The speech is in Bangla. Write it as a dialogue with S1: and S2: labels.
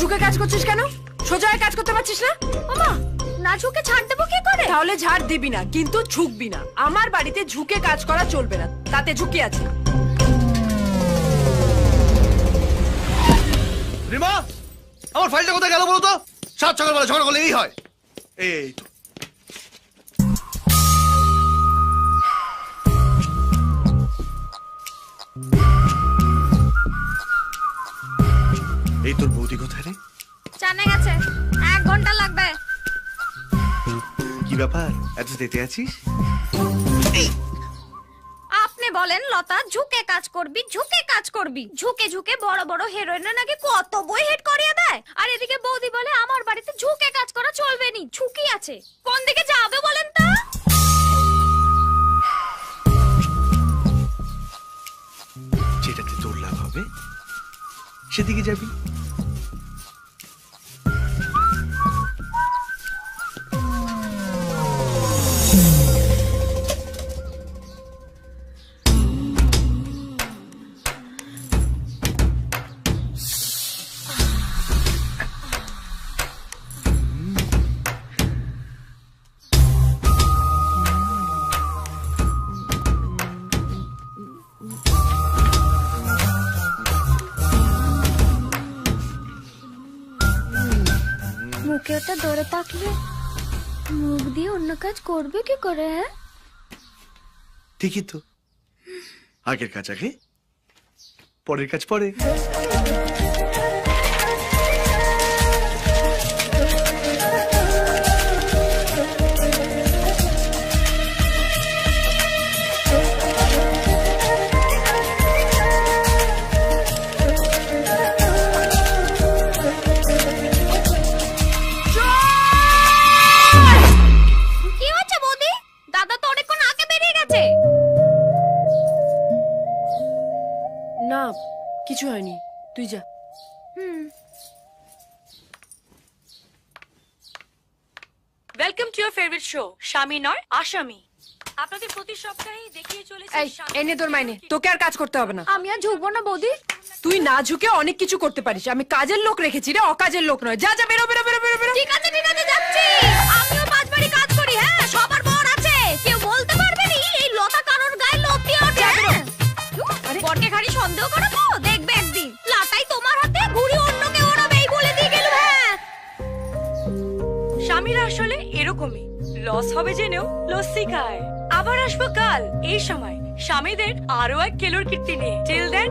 S1: ঝুঁকে কাজ করছিস কেন? সোজা হয়ে কাজ করতে পারছিস না?
S2: ওমা না ঝুঁকে ছাড় দেবো কি করে?
S1: তাহলে ঝাড় দিবি না কিন্তু ঝুঁকবি না। আমার বাড়িতে ঝুঁকে কাজ করা চলবে না তাতে ঝুঁকি আছে।
S3: রিমা আমার ফাইলটা কোথায় গেল বলো তো সাত সকালবেলা ঝগড়া করলে এই হয়। এই তো। তোর কোথায় রে?
S2: জানা গেছে এক ঘণ্টা লাগবে।
S3: কি ব্যাপার? এত যেতে আছিস?
S2: আপনি বলেন লতা ঝুঁকে কাজ করবি ঝুঁকে কাজ করবি। ঝুঁকে ঝুঁকে বড় বড় হিরোইনরা নাকি কত বই হেড করিয়ে দেয়? আর এদিকে বৌদি বলে আমার বাড়িতে ঝুঁকে কাজ করা চলবে নি ঝুঁকি আছে। কোন দিকে যাবে বলেন তো?
S3: যেটাতে তোর লাভ হবে সেদিকে যাবি।
S2: মুখে ওটা ধরে থাকলে মুখ দিয়ে অন্য কাজ করবে কি করে হ্যাঁ?
S3: ঠিকই তো। আগের কাজ আগে, পরের কাজ পরে।
S1: না কিছু হয়নি। তুই যা।
S2: হুম।
S4: Welcome to your favourite show স্বামী নয় আসামি আপনাদের প্রতি সপ্তাহেই দেখিয়ে চলেছি
S1: এই এনে তোর মাইনে। তোকে আর কাজ করতে হবে না।
S2: আমি আর ঝুঁকবো না বৌদি।
S1: তুই না ঝুঁকে অনেক কিছু করতে পারিস। আমি কাজের লোক রেখেছি রে অকাজের লোক নয়। যা যা বেরো বেরো বেরো বেরো বেরো।
S2: ঠিক
S4: এরকমই। লস হবে জেনেও লস্যি খায়। আবার আসব কাল, এই সময়। স্বামীদের আরও এক কেলোর কীর্তি নিয়ে। Till then